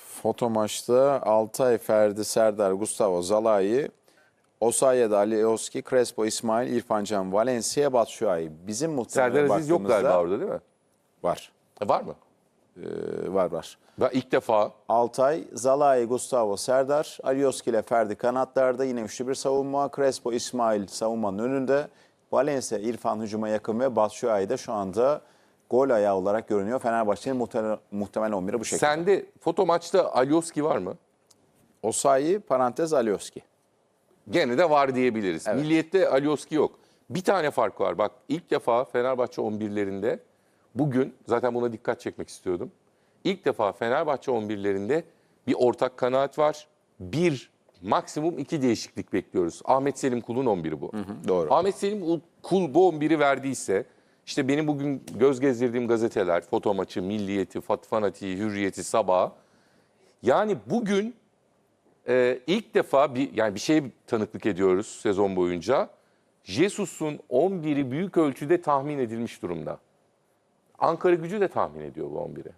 Foto maçta Altay, Ferdi, Serdar, Gustavo, Zalai, Osayi'de Alioski, Crespo, İsmail, İrfan Can, Valencia, Batshuayi. Bizim muhtemelen Serdar Aziz yok baktığımızda- galiba orada değil mi? Var. E, var mı? Ee, var var. Ben ilk defa Altay, Zalai, Gustavo, Serdar, Alioski ile Ferdi kanatlarda yine üçlü bir savunma. Crespo, İsmail savunmanın önünde. Valencia, İrfan hücuma yakın ve Batshuayi de şu anda gol ayağı olarak görünüyor. Fenerbahçe'nin muhtemel, muhtemel 11'i bu şekilde. sende foto maçta Alioski var mı? Osayi, parantez Alioski. Gene de var diyebiliriz. Milliyette Alioski yok. Bir tane fark var. Bak ilk defa Fenerbahçe 11'lerinde bugün zaten buna dikkat çekmek istiyordum. İlk defa Fenerbahçe 11'lerinde bir ortak kanaat var. Bir, maksimum iki değişiklik bekliyoruz. Ahmet Selim Kul'un 11'i bu. doğru. Ahmet Selim Kul bu 11'i verdiyse işte benim bugün göz gezdirdiğim gazeteler, foto maçı, Milliyeti, Fanatiği, Hürriyeti, Sabah. Yani bugün ee, ilk defa bir yani bir şeye tanıklık ediyoruz sezon boyunca. Jesus'un 11'i büyük ölçüde tahmin edilmiş durumda. Ankara gücü de tahmin ediyor bu 11'i.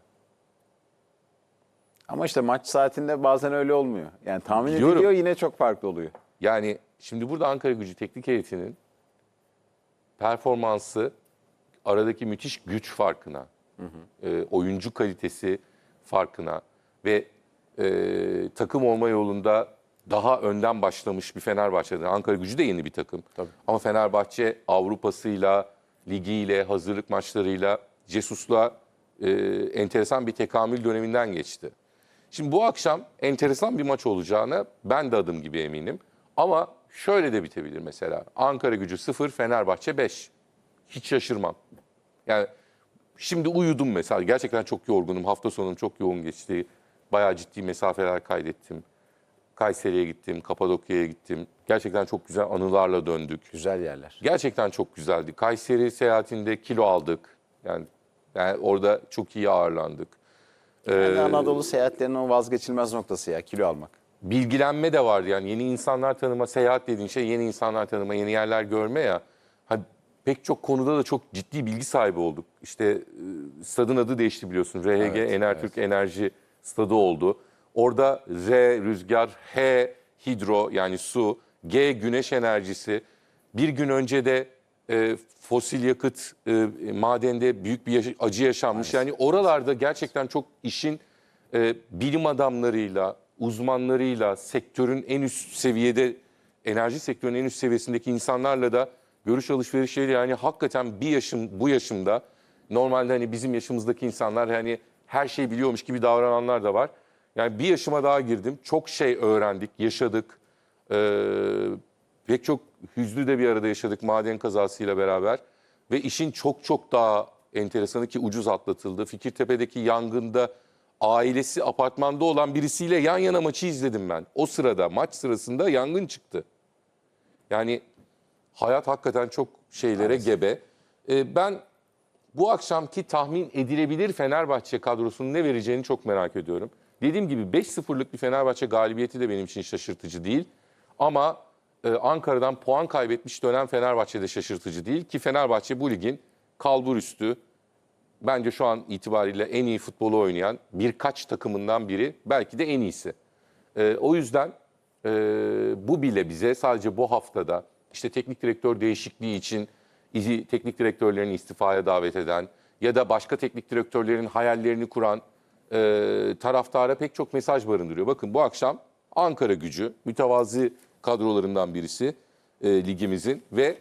Ama işte maç saatinde bazen öyle olmuyor. Yani tahmin Biliyorum. ediliyor yine çok farklı oluyor. Yani şimdi burada Ankara gücü teknik heyetinin performansı aradaki müthiş güç farkına, e, oyuncu kalitesi farkına ve e, takım olma yolunda daha önden başlamış bir Fenerbahçe'den. Ankara gücü de yeni bir takım. Ama Fenerbahçe Avrupa'sıyla, ligiyle, hazırlık maçlarıyla, Jesus'la e, enteresan bir tekamül döneminden geçti. Şimdi bu akşam enteresan bir maç olacağına ben de adım gibi eminim. Ama şöyle de bitebilir mesela. Ankara gücü 0, Fenerbahçe 5. Hiç şaşırmam. Yani şimdi uyudum mesela. Gerçekten çok yorgunum. Hafta sonum çok yoğun geçti. Bayağı ciddi mesafeler kaydettim. Kayseri'ye gittim, Kapadokya'ya gittim. Gerçekten çok güzel anılarla döndük. Güzel yerler. Gerçekten çok güzeldi. Kayseri seyahatinde kilo aldık. Yani, yani orada çok iyi ağırlandık. Yani Anadolu seyahatlerinin o vazgeçilmez noktası ya kilo almak. bilgilenme de vardı yani yeni insanlar tanıma, seyahat dediğin şey yeni insanlar tanıma, yeni yerler görme ya. Pek çok konuda da çok ciddi bilgi sahibi olduk. İşte e, stadın adı değişti biliyorsun. RHG Evet, Enertürk Enerji Stadı oldu. Orada R rüzgar, H hidro yani su, G güneş enerjisi. Bir gün önce de e, fosil yakıt e, madende büyük bir yaş- acı yaşanmış. Yani oralarda gerçekten çok işin e, bilim adamlarıyla, uzmanlarıyla, sektörün en üst seviyede, enerji sektörünün en üst seviyesindeki insanlarla da görüş alışverişleri yani hakikaten bir yaşım bu yaşımda normalde hani bizim yaşımızdaki insanlar hani her şeyi biliyormuş gibi davrananlar da var. Yani bir yaşıma daha girdim. Çok şey öğrendik, yaşadık. Ee, pek çok hüznü de bir arada yaşadık maden kazasıyla beraber. Ve işin çok çok daha enteresanı ki ucuz atlatıldı. Fikirtepe'deki yangında ailesi apartmanda olan birisiyle yan yana maçı izledim ben. O sırada maç sırasında yangın çıktı. Yani hayat hakikaten çok şeylere gebe. Ee, ben bu akşamki tahmin edilebilir Fenerbahçe kadrosunun ne vereceğini çok merak ediyorum. Dediğim gibi 5-0'lık bir Fenerbahçe galibiyeti de benim için şaşırtıcı değil. Ama e, Ankara'dan puan kaybetmiş dönen Fenerbahçe de şaşırtıcı değil. Ki Fenerbahçe bu ligin kalbur üstü bence şu an itibariyle en iyi futbolu oynayan birkaç takımından biri. Belki de en iyisi. E, o yüzden e, bu bile bize sadece bu haftada işte teknik direktör değişikliği için izi- teknik direktörlerini istifaya davet eden ya da başka teknik direktörlerin hayallerini kuran e, taraftara pek çok mesaj barındırıyor. Bakın bu akşam Ankara gücü mütevazi kadrolarından birisi e, ligimizin ve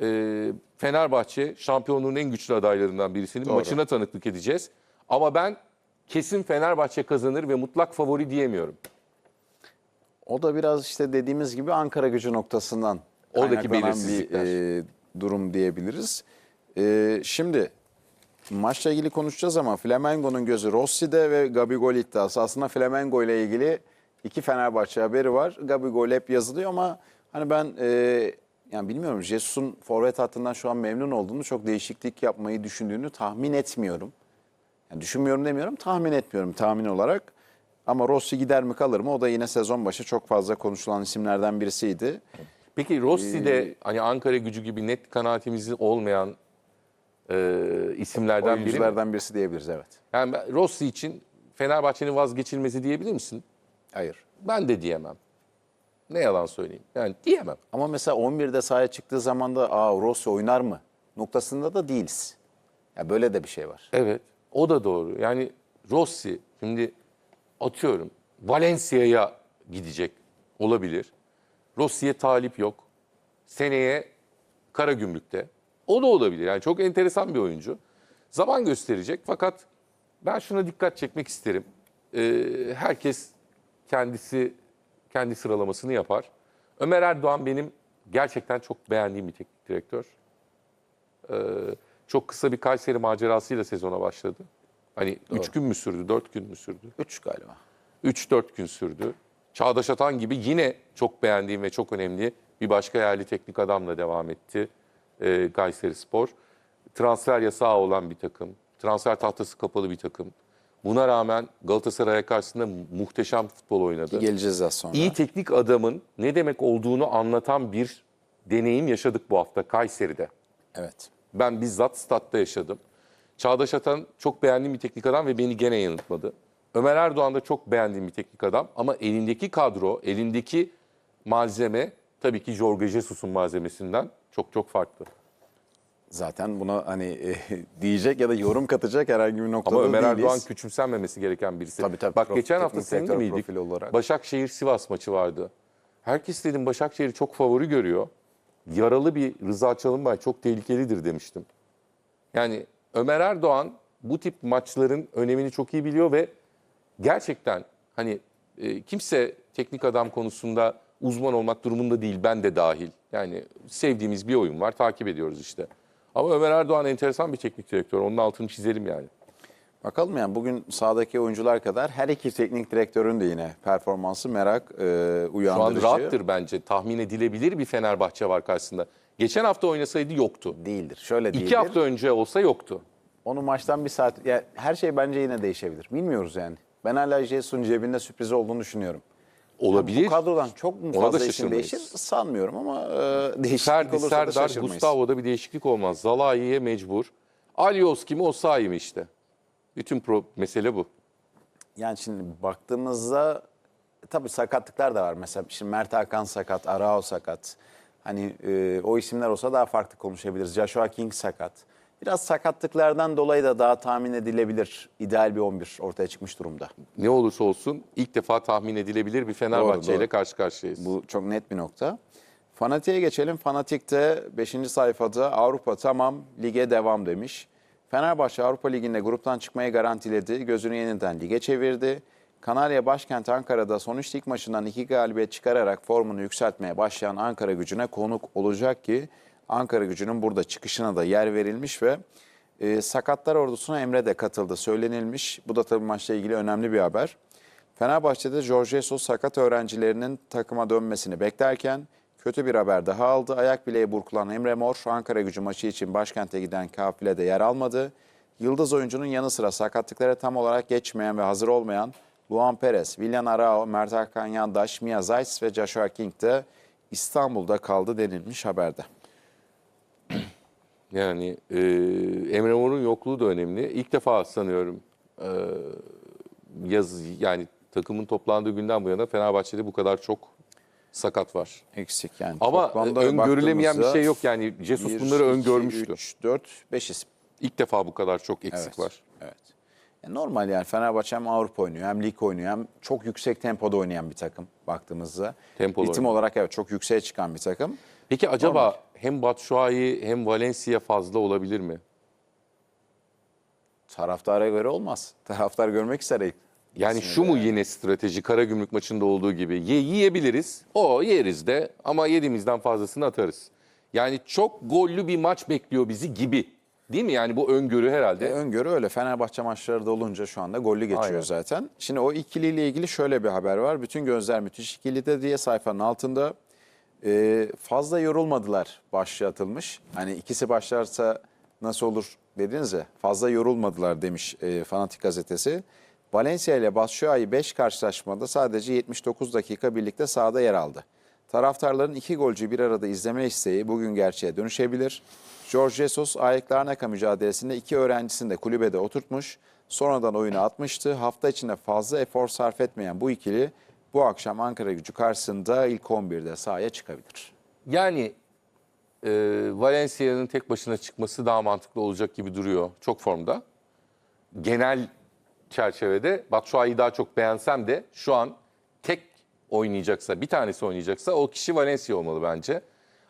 e, Fenerbahçe şampiyonluğun en güçlü adaylarından birisinin Doğru. maçına tanıklık edeceğiz. Ama ben kesin Fenerbahçe kazanır ve mutlak favori diyemiyorum. O da biraz işte dediğimiz gibi Ankara gücü noktasından Oradaki kaynaklanan bir belirsizlikler. e, durum diyebiliriz. E, şimdi maçla ilgili konuşacağız ama Flamengo'nun gözü Rossi'de ve Gabigol iddiası. Aslında Flamengo ile ilgili iki Fenerbahçe haberi var. Gabigol hep yazılıyor ama hani ben e, yani bilmiyorum Jesus'un forvet hattından şu an memnun olduğunu, çok değişiklik yapmayı düşündüğünü tahmin etmiyorum. Yani düşünmüyorum demiyorum, tahmin etmiyorum tahmin olarak. Ama Rossi gider mi kalır mı? O da yine sezon başı çok fazla konuşulan isimlerden birisiydi. Peki Rossi'de hani Ankara gücü gibi net kanaatimizi olmayan e, isimlerden biri mi? Birisi diyebiliriz evet. Yani Rossi için Fenerbahçe'nin vazgeçilmezi diyebilir misin? Hayır. Ben de diyemem. Ne yalan söyleyeyim. Yani diyemem. Ama mesela 11'de sahaya çıktığı zaman da aa Rossi oynar mı? Noktasında da değiliz. Ya böyle de bir şey var. Evet. O da doğru. Yani Rossi şimdi atıyorum Valencia'ya gidecek olabilir. Rossi'ye talip yok. Seneye Karagümrük'te. O da olabilir. Yani çok enteresan bir oyuncu. Zaman gösterecek fakat ben şuna dikkat çekmek isterim. Ee, herkes kendisi kendi sıralamasını yapar. Ömer Erdoğan benim gerçekten çok beğendiğim bir teknik direktör. Ee, çok kısa bir Kayseri macerasıyla sezona başladı. Hani 3 gün mü sürdü, 4 gün mü sürdü? 3 galiba. 3-4 gün sürdü. Çağdaş Atan gibi yine çok beğendiğim ve çok önemli bir başka yerli teknik adamla devam etti e, Kayseri Spor. Transfer yasağı olan bir takım, transfer tahtası kapalı bir takım. Buna rağmen Galatasaray'a karşısında muhteşem futbol oynadı. Geleceğiz az sonra. İyi teknik adamın ne demek olduğunu anlatan bir deneyim yaşadık bu hafta Kayseri'de. Evet. Ben bizzat statta yaşadım. Çağdaş Atan çok beğendiğim bir teknik adam ve beni gene yanıltmadı. Ömer Erdoğan da çok beğendiğim bir teknik adam ama elindeki kadro, elindeki malzeme tabii ki Jorge Jesus'un malzemesinden çok çok farklı. Zaten buna hani e, diyecek ya da yorum katacak herhangi bir noktada Ama Ömer değiliz. Erdoğan küçümsenmemesi gereken birisi. Tabii, tabii. Bak Prof- geçen hafta seninle miydik? olarak. Başakşehir Sivas maçı vardı. Herkes dedim Başakşehir'i çok favori görüyor. Yaralı bir Rıza Çalınbay çok tehlikelidir demiştim. Yani Ömer Erdoğan bu tip maçların önemini çok iyi biliyor ve gerçekten hani e, kimse teknik adam konusunda uzman olmak durumunda değil ben de dahil. Yani sevdiğimiz bir oyun var takip ediyoruz işte. Ama Ömer Erdoğan enteresan bir teknik direktör. Onun altını çizelim yani. Bakalım yani bugün sahadaki oyuncular kadar her iki teknik direktörün de yine performansı merak e, Şu an uyandırıcı. rahattır bence. Tahmin edilebilir bir Fenerbahçe var karşısında. Geçen hafta oynasaydı yoktu. Değildir. Şöyle değildir. İki hafta önce olsa yoktu. Onu maçtan bir saat... Ya her şey bence yine değişebilir. Bilmiyoruz yani. Ben hala Jesus'un cebinde sürpriz olduğunu düşünüyorum. Olabilir. Bu kadrodan çok mu Ona da fazla isim değişir sanmıyorum ama e, değişiklik Ferdi, olursa da Serdar, şaşırmayız. Gustavo'da bir değişiklik olmaz. Zalai'ye mecbur. Alioski mi Osayi mi işte. Bütün pro mesele bu. Yani şimdi baktığımızda e, tabii sakatlıklar da var. Mesela şimdi Mert Hakan sakat, Arao sakat. Hani e, o isimler olsa daha farklı konuşabiliriz. Joshua King sakat. Biraz sakatlıklardan dolayı da daha tahmin edilebilir. ideal bir 11 ortaya çıkmış durumda. Ne olursa olsun ilk defa tahmin edilebilir bir Fenerbahçe Doğru, ile karşı karşıyayız. Bu çok net bir nokta. Fanatik'e geçelim. Fanatik'te 5. sayfada Avrupa tamam, lige devam demiş. Fenerbahçe Avrupa Ligi'nde gruptan çıkmayı garantiledi. Gözünü yeniden lige çevirdi. Kanarya başkent Ankara'da son üç lig maçından iki galibiyet çıkararak formunu yükseltmeye başlayan Ankara gücüne konuk olacak ki Ankara gücünün burada çıkışına da yer verilmiş ve e, sakatlar ordusuna Emre de katıldı söylenilmiş. Bu da tabii maçla ilgili önemli bir haber. Fenerbahçe'de Jorge Jesus sakat öğrencilerinin takıma dönmesini beklerken kötü bir haber daha aldı. Ayak bileğe burkulan Emre Mor Ankara gücü maçı için başkente giden kafilede yer almadı. Yıldız oyuncunun yanı sıra sakatlıklara tam olarak geçmeyen ve hazır olmayan Luan Perez, Willian Arao, Mert Hakan Yandaş, Mia Zayt ve Joshua King de İstanbul'da kaldı denilmiş haberde. Yani e, Emre Mor'un yokluğu da önemli. İlk defa sanıyorum e, yaz yani takımın toplandığı günden bu yana Fenerbahçe'de bu kadar çok sakat var. Eksik yani. Ama öngörülemeyen bir şey yok yani Jesus bir, bunları öngörmüştü. üç, dört, beş isim. İlk defa bu kadar çok eksik Evet, var. Evet. E, normal yani Fenerbahçe hem Avrupa oynuyor hem lig oynuyor hem çok yüksek tempoda oynayan bir takım baktığımızda. Tempolu Ritim oynuyor. olarak evet çok yükseğe çıkan bir takım. Peki acaba Normal. Hem Batshuayi hem Valencia fazla olabilir mi? Taraftara göre olmaz. Taraftar görmek ister ilk. Yani şu mu yine strateji Karagümrük maçında olduğu gibi? Ye, yiyebiliriz. O yeriz de ama yediğimizden fazlasını atarız. Yani çok gollü bir maç bekliyor bizi gibi. Değil mi? Yani bu öngörü E, herhalde. öngörü öyle. Fenerbahçe maçları da olunca şu anda gollü geçiyor Aynen. zaten. Şimdi o ikiliyle ilgili şöyle bir haber var. Bütün gözler müthiş ikilide diye sayfanın altında e, fazla yorulmadılar başlığı atılmış. Hani ikisi başlarsa nasıl olur dediniz ya fazla yorulmadılar demiş e, Fanatik gazetesi. Valencia ile Batshuayi 5 karşılaşmada sadece 79 dakika birlikte sahada yer aldı. Taraftarların iki golcü bir arada izleme isteği bugün gerçeğe dönüşebilir. Jorge Jesus AEK Larnaca mücadelesinde iki öğrencisini de kulübede oturtmuş. Sonradan oyunu atmıştı. Hafta içinde fazla efor sarf etmeyen bu ikili bu akşam Ankara gücü karşısında ilk 11'de sahaya çıkabilir. Yani e, Valencia'nın tek başına çıkması daha mantıklı olacak gibi duruyor. Çok formda. Genel çerçevede Batshuayi'yi daha çok beğensem de şu an tek oynayacaksa, bir tanesi oynayacaksa o kişi Valencia olmalı bence.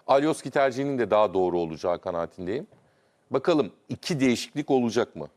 Alioski tercihinin de daha doğru olacağı kanaatindeyim. Bakalım iki değişiklik olacak mı?